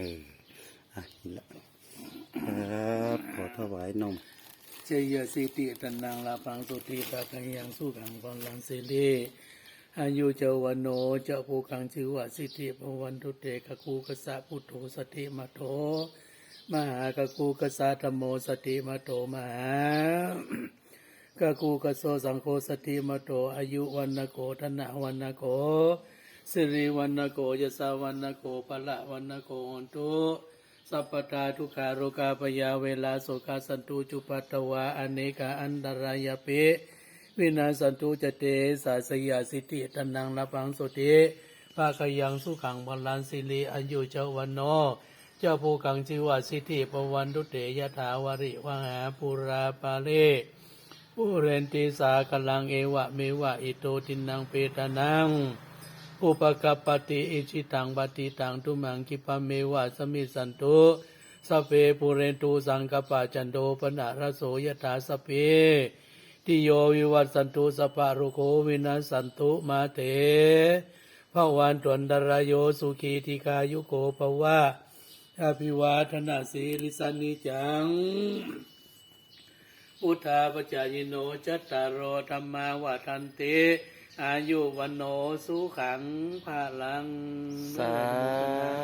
เอออะนี่ละครับขอถวายนมเจยสิติตันนังลาพังสุติตาคังยังสุขังปังลังสิริอายุเจวันโนเจ้าภูกังชื่อว่าสิทธิภวันตุเตกคูกสะพุทโธสติมาโตมหากคูกสะธรรมโมสติมาโตมหากคูกโสสังโฆสติมาโตอายุวันนโกธนะวันนโก สิริวันนโกยสาวันนโกปะละวันนโกหนตุสัพพทาทุกขาโรคาปยาเวลาโสกาสันตุจุปัตตวาอเนกาอันตรายเปวินาสันตุจเตสาสยาสิทธิตันนังละพังสุติภาคยังสุขังบาลันสิริอัญยุเจ้าวันโนเจ้าภูกังจิวาสิทิปวันตุเตยถาวริวหาปุราปาเลปุเรนติสากลังเอวะเมวะอิโตตินังเปตานัง อุปกปปติอิจิตังปฏิตังทุมังคิปเมวะสมิสันตุสเพปุเรนตุสังกปะจันโตปนะระโสยถาสเพติโยวิวัตสันตุสปะรุโควินัสสันตุมาเตภวันตวนดรายโยสุขีติกายุโกภวะอภิวาทนาสีริสันนิจังพุทาปจายโนจัตตารโอธรรมาวาทันติ อายุวันโนสุขังภาลัง สา